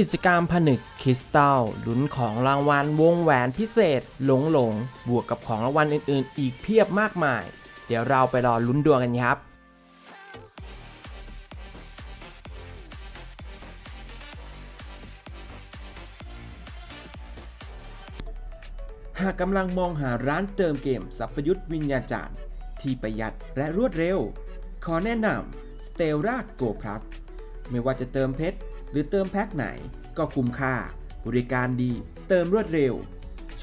กิจกรรมผนึกคริสตัลลุ้นของรางวัลวงแหวนพิเศษ หลงหลง บวกกับของรางวัลอื่นๆ อีกเพียบมากมาย เดี๋ยวเราไปรอลุ้นดวงกันครับหากกำลังมองหาร้านเติมเกมสัพยุทธวิญญาจารย์ ที่ประหยัดและรวดเร็ว ขอแนะนำ Stella Go Plus ไม่ว่าจะเติมเพชร หรือเติมแพ็คไหนก็คุ้มค่า บริการดี เติมรวดเร็ว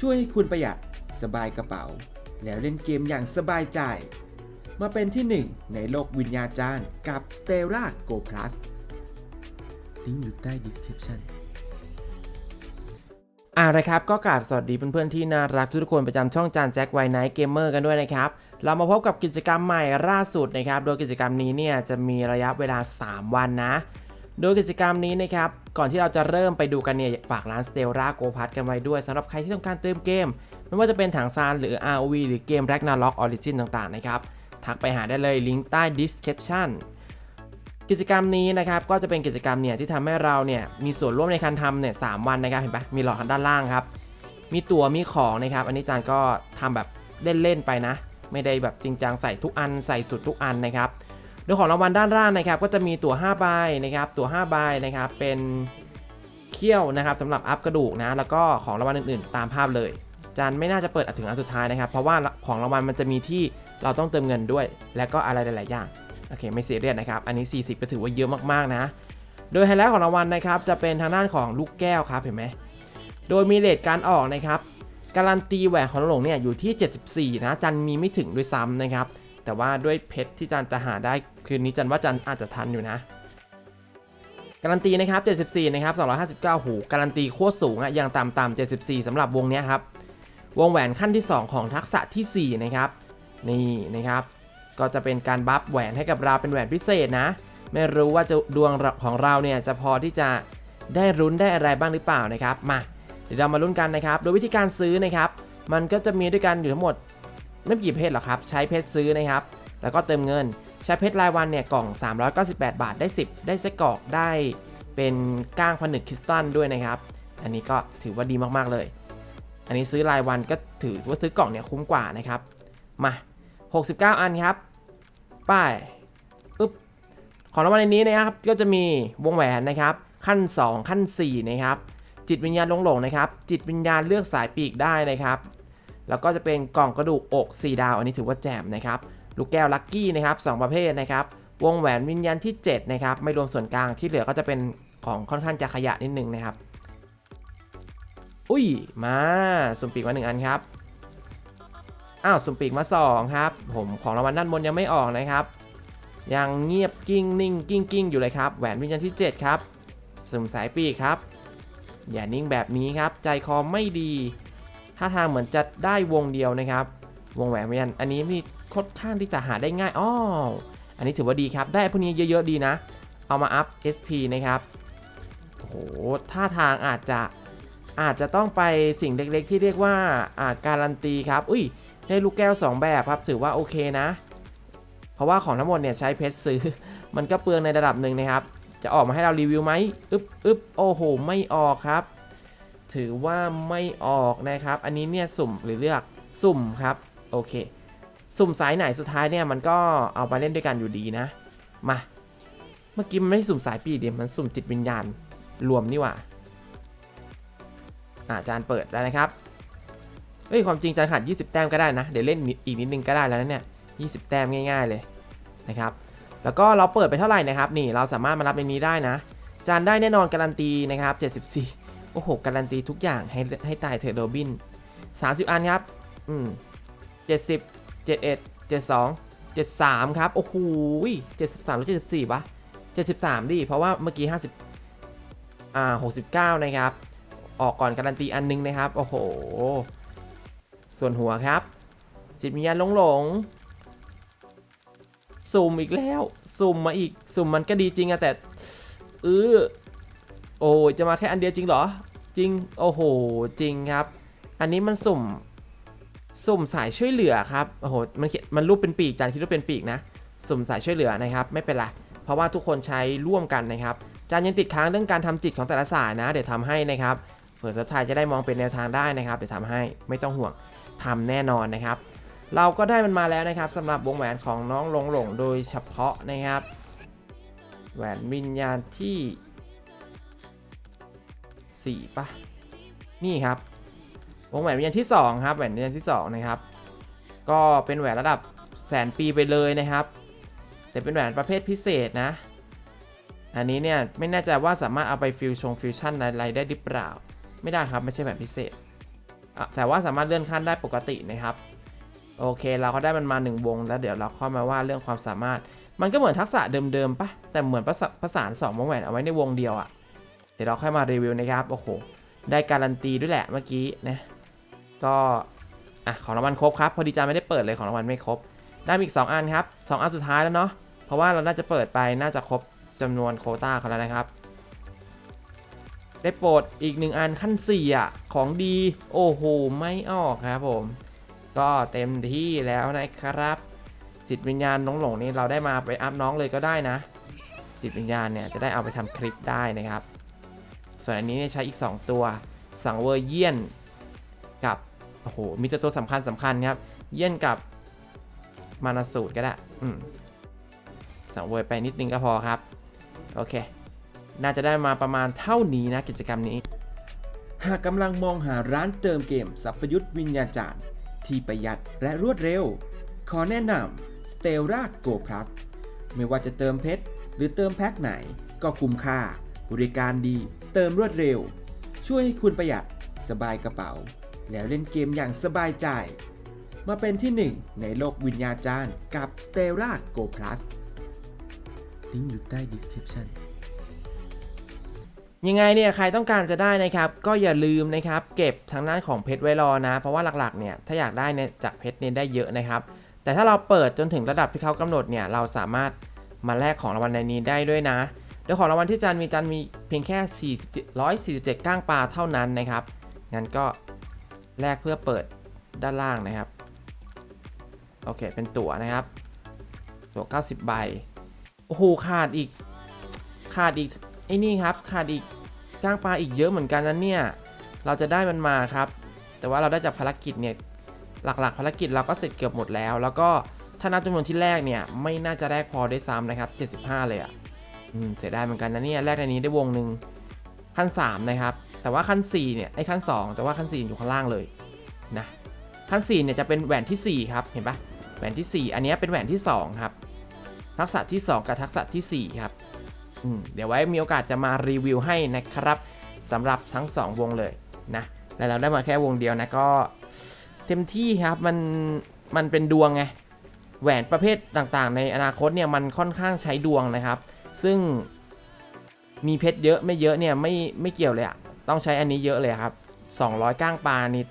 ช่วยให้คุณประหยัดสบายกระเป๋า แล้วเล่นเกมอย่างสบายใจ มาเป็นที่หนึ่งในโลกวิญญาจารย์กับ Stella Go Plus ลิงก์อยู่ใต้ description อ่าละครับก็กราบสวัสดีเพื่อนๆที่น่ารักทุกคนประจำช่องจานแจ็คไวไนท์เกมเมอร์กันด้วยนะครับ เรามาพบกับกิจกรรมใหม่ล่าสุดนะครับ โดยกิจกรรมนี้เนี่ยจะมีระยะเวลา 3 วันนะ โดยกิจกรรมนี้นะครับ ก่อนที่เราจะเริ่มไปดูกันเนี่ยฝากร้าน s t e l l a Go p a s กันไว้ด้วยสำหรับใครที่ต้องการเติมเกม ไม่ว่าจะเป็นถังซานหรือ ROV หรือเกม Ragnarok Origin ต่างๆนะครับ ทักไปหาได้เลยลิงก์ใต้ description กิจกรรมนี้นะครับก็จะเป็นกิจกรรมเนี่ยที่ทำให้เราเนี่ยมีส่วนร่วมในการทำเนี่ยสวันนะครับเห็นปะมีหลอดด้านล่างครับ มีตั๋วมีของนะครับ อันนี้จานก็ทำแบบเล่นๆไปนะ ไม่ได้แบบจริงจังใส่ทุกอันใส่สุดทุกอันนะครับ โดยของรางวัลด้านล่างนะครับ ก็จะมีตั๋ว5ใบนะครับ ตั๋ว5ใบนะครับเป็นเขี้ยวนะครับสำหรับอัพกระดูกนะแล้วก็ของรางวัลอื่นๆ ตามภาพเลยจานไม่น่าจะเปิดถึงอันสุดท้ายนะครับ เพราะว่าของรางวัลมันจะมีที่เราต้องเติมเงินด้วย และก็อะไรหลายๆอย่างโอเคไม่เสียเรียสนะครับอันนี้ 40 ก็ถือว่าเยอะมากๆนะ โดยไฮไลท์ของรางวัลนะครับจะเป็นทางด้านของลูกแก้วครับเห็นไหมโดยมีเลทการออกนะครับการันตีแหวนของหลงเนี่ยอยู่ที่ 74 นะจันมีไม่ถึงด้วยซ้ำนะครับ แต่ว่าด้วยเพชรที่จันจะหาได้คืนนี้จันว่าจันอาจจะทันอยู่นะ การันตีนะครับ 74 นะครับ 259 หู การันตีโคตรสูงอะอย่างต่ำๆ74สำหรับวงนี้ครับ วงแหวนขั้นที่ 2 ของทักษะทีสี่ 4 นะครับ นี่นะครับ ก็จะเป็นการบัฟแหวนให้กับเราเป็นแหวนพิเศษนะ ไม่รู้ว่าจะดวงของเราเนี่ยจะพอที่จะได้รุ้นได้อะไรบ้างหรือเปล่านะครับ มา เดี๋ยวเรามาลุ้นกันนะครับ โดยวิธีการซื้อนะครับ มันก็จะมีด้วยกันอยู่ทั้งหมด ไม่กี่เพชรหรอกครับ ใช้เพชรซื้อนะครับ แล้วก็เติมเงิน ใช้เพชรรายวันเนี่ยกล่อง 398 บาทได้ 10 ได้ไส้กรอกได้เป็นก้างผนึกคริสตัลด้วยนะครับ อันนี้ก็ถือว่าดีมากๆเลย อันนี้ซื้อรายวันก็ถือว่าซื้อกล่องเนี่ยคุ้มกว่านะครับ มา 69 อันครับ ป้ายปึ๊บของรางวัลในนี้นะครับ ก็จะมีวงแหวนนะครับ ขั้น 2 ขั้น 4 นะครับ จิตวิญญาณหลงหลงนะครับ จิตวิญญาณเลือกสายปีกได้นะครับ แล้วก็จะเป็นกล่องกระดูกอก 4 ดาว อันนี้ถือว่าแจ่มนะครับ ลูกแก้วลัคกี้นะครับ2ประเภทนะครับ วงแหวนวิญญาณที่ 7 นะครับ ไม่รวมส่วนกลางที่เหลือก็จะเป็นของค่อนข้างจะขยะนิดนึงนะครับ อุ้ย มาสุ่มปีกมาหนึ่งอันครับ อ้าวสุ่มปีกมา 2 ครับ ผมของรางวัลด้านบนยังไม่ออกนะครับ ยังเงียบกิ้งนิ่งกิ้งกิ้งอยู่เลยครับ แหวนวิญญาณที่ 7 ครับสุ่มสายปีกครับ อย่านิ่งแบบนี้ครับ ใจคอไม่ดี ท่าทางเหมือนจะได้วงเดียวนะครับ วงแหวนวิญญาณอันนี้มีค่อนข้างที่จะหาได้ง่ายอ้ออันนี้ถือว่าดีครับ ได้พวกนี้เยอะๆดีนะ เอามาอัพ SP นะครับโอ้โหท่าทางอาจจะอาจจะต้องไปสิ่งเล็กๆ ที่เรียกว่าอาการันตีครับ อุ้ยได้ลูกแก้ว 2 แบบครับ ถือว่าโอเคนะ เพราะว่าของทั้งหมดเนี่ยใช้เพชรซื้อ มันก็เปลืองในระดับหนึ่งนะครับ จะออกมาให้เรารีวิวไหมอึ๊บอึ๊บโอ้โห ไม่ออกครับ ถือว่าไม่ออกนะครับ อันนี้เนี่ยสุ่มหรือเลือกสุ่มครับ โอเค สุ่มสายไหนสุดท้ายเนี่ยมันก็เอาไปเล่นด้วยกันอยู่ดีนะ มา เมื่อกี้มันไม่สุ่มสายปีเดียวมันสุ่มจิตวิญญาณรวมนี่หว่าอาจารย์เปิดแล้วนะครับเฮ้ยความจริงจานขาด 20 แต้มก็ได้นะ เดี๋ยวเล่นอีกนิดนึงก็ได้แล้วนะเนี่ย 20 แต้มง่าย ๆเลยนะครับ แล้วก็เราเปิดไปเท่าไหร่นะครับ นี่เราสามารถมารับในนี้ได้นะ จานได้แน่นอนการันตีนะครับ 74 อ้โห การันตีทุกอย่างให้ให้ตายเถอะโรบิน 30 อันครับ อืม70 71 72 73 ครับ โอ้โห73 หรือ 74 วะ 73 ดิ เพราะว่าเมื่อกี้ 50 อ่า 69 นะครับ ออกก่อนการันตีอันนึงนะครับ โอ้โห ส่วนหัวครับ จิตวิญญาณหลงหลงสุ่มอีกแล้ว สุ่มมาอีก สุ่มมันก็ดีจริงอะแต่เออโอ้จะมาแค่อันเดียวจริงเหรอ จริง โอ้โห จริงครับ อันนี้มันสุ่ม สุ่มสายช่วยเหลือครับ โอ้โห มันเขียนมันรูปเป็นปีกจานคิดว่าเป็นปีกนะ สุ่มสายช่วยเหลือนะครับ ไม่เป็นไร เพราะว่าทุกคนใช้ร่วมกันนะครับ จานยังติดค้างเรื่องการทำจิตของแต่ละสายนะ เดี๋ยวทำให้นะครับ เผื่อสัทายจะได้มองเป็นแนวทางได้นะครับ เดี๋ยวทำให้ ไม่ต้องห่วงทำแน่นอนนะครับ เราก็ได้มันมาแล้วนะครับสำหรับวงแหวนของน้องหลงหลงโดยเฉพาะนะครับ แหวนวิญญาณที่ 4ปะนี่ครับ วงแหวนวิญญาณที่ 2 ครับ แหวนวิญญาณที่ 2 นะครับ ก็เป็นแหวนระดับแสนปีไปเลยนะครับ แต่เป็นแหวนประเภทพิเศษนะ อันนี้เนี่ยไม่แน่ใจว่าสามารถเอาไปฟิวชงฟิวชั่นอะไรได้หรือเปล่า ไม่ได้ครับไม่ใช่แหวนพิเศษ แต่ว่าสามารถเลื่อนขั้นได้ปกตินะครับ โอเคเราก็ได้มันมา 1 วง แล้วเดี๋ยวเราค่อยมาว่าเรื่องความสามารถ มันก็เหมือนทักษะเดิมๆปะแต่เหมือนประสาประสาน2วงแหวนเอาไว้ในวงเดียวอะ่ะ ดี๋ยวเราค่อยมารีวิวนะครับ โอ้โห ได้การันตีด้วยแหละเมื่อกี้นะ ก็อะของรางวัลครบครับ พอดีจาไม่ได้เปิดเลยของรางวัลไม่ครบ ได้อีก 2 อันครับ 2 อันสุดท้ายแล้วเนาะ เพราะว่าเราน่าจะเปิดไปน่าจะครบจำนวนโคต้าเขาแล้วนะครับ ได้โปรดอีกหนึ่งอันขั้น4อะของดี โอ้โห ไม่ออกครับผม ก็เต็มที่แล้วนะครับ จิตวิญญาณน้องหลงนี่เราได้มาไปอัพน้องเลยก็ได้นะ จิตวิญญาณเนี่ยจะได้เอาไปทำคลิปได้นะครับ ส่วนอันนี้เนี่ยใช้อีก 2 ตัว สังเวยเยี่ยนกับ โอ้โห มีแต่ตัวสำคัญสำคัญครับ เยี่ยนกับมานาสูตรก็ได้ อืม สังเวยไปนิดนึงก็พอครับ โอเค น่าจะได้มาประมาณเท่านี้นะกิจกรรมนี้ หากกำลังมองหาร้านเติมเกมสัพยุทธวิญญาจารย์ ที่ประหยัดและรวดเร็ว ขอแนะนำ Stella Go Plus ไม่ว่าจะเติมเพชรหรือเติมแพ็คไหนก็คุ้มค่า บริการดี เติมรวดเร็ว ช่วยให้คุณประหยัดสบายกระเป๋า แล้วเล่นเกมอย่างสบายใจ มาเป็นที่หนึ่งในโลกวิญญาจารย์กับ Stella Go Plus ลิงก์อยู่ใต้ description ยังไงเนี่ยใครต้องการจะได้นะครับก็อย่าลืมนะครับเก็บทางด้านของเพชรไว้รอนะ เพราะว่าหลักๆเนี่ยถ้าอยากได้เนี่ยจากเพชรเนี่ยได้เยอะนะครับ แต่ถ้าเราเปิดจนถึงระดับที่เขากำหนดเนี่ยเราสามารถมาแลกของรางวัลในนี้ได้ด้วยนะ ดยของรางวัลที่จันมีจันมีเพียงแค่4 147 ก้างปลาเท่านั้นนะครับ งั้นก็แลกเพื่อเปิดด้านล่างนะครับ โอเค เป็นตั๋วนะครับ ตั๋ว 90 ใบ โอ้โห ขาดอีก ขาดอีก ไอ้นี่ครับ ขาดอีกก้างปลาอีกเยอะเหมือนกันนะเนี่ย เราจะได้มันมาครับ แต่ว่าเราได้จากภารกิจเนี่ย หลักๆ ภารกิจเราก็เสร็จเกือบหมดแล้ว แล้วก็ถ้านับจำนวนที่แรกเนี่ย ไม่น่าจะแรกพอได้ซ้ำนะครับ 75 เลยอะ อืมเสียดายเหมือนกันนะเนี่ยแรกในนี้ได้วงหนึ่งขั้น 3 นะครับ แต่ว่าขั้น 4 เนี่ย ไอ้ขั้น 2 แต่ว่าขั้น 4 อยู่ข้างล่างเลยนะ ขั้น 4 เนี่ยจะเป็นแหวนทีสี่4 ครับ เห็นปะแหวนทีสี่ 4 อันนี้เป็นแหวนที่ 2 ครับ ทักษะที่ 2 กับทักษะทีสี่ 4 ครับ อืม เดี๋ยวไว้มีโอกาสจะมารีวิวให้นะครับสำหรับทั้ง 2 วงเลยนะ แล้วเราได้มาแค่วงเดียวนะก็ เต็มที่ครับ มัน มันเป็นดวงไง แหวนประเภทต่างๆ ในอนาคตเนี่ยมันค่อนข้างใช้ดวงนะครับ ซึ่งมีเพชรเยอะไม่เยอะเนี่ยไม่ไม่เกี่ยวเลยอะต้องใช้อันนี้เยอะเลยครับ 200 ก้างปลานี่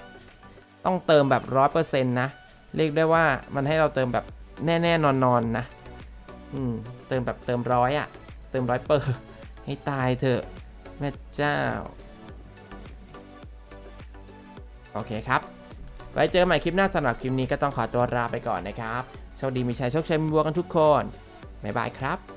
ต้องเติมแบบ100%นะ เรียกได้ว่ามันให้เราเติมแบบแน่ๆนอนๆนะ อืม เติมแบบเติมร้อยอะเติมร้อยเปอร์ให้ตายเถอะแม่เจ้า โอเคครับ ไว้เจอกันใหม่คลิปหน้าสำหรับคลิปนี้ก็ต้องขอตัวลาไปก่อนนะครับ โชคดีมีชัยโชคชัยมีบัวกันทุกคน บ๊ายบายครับ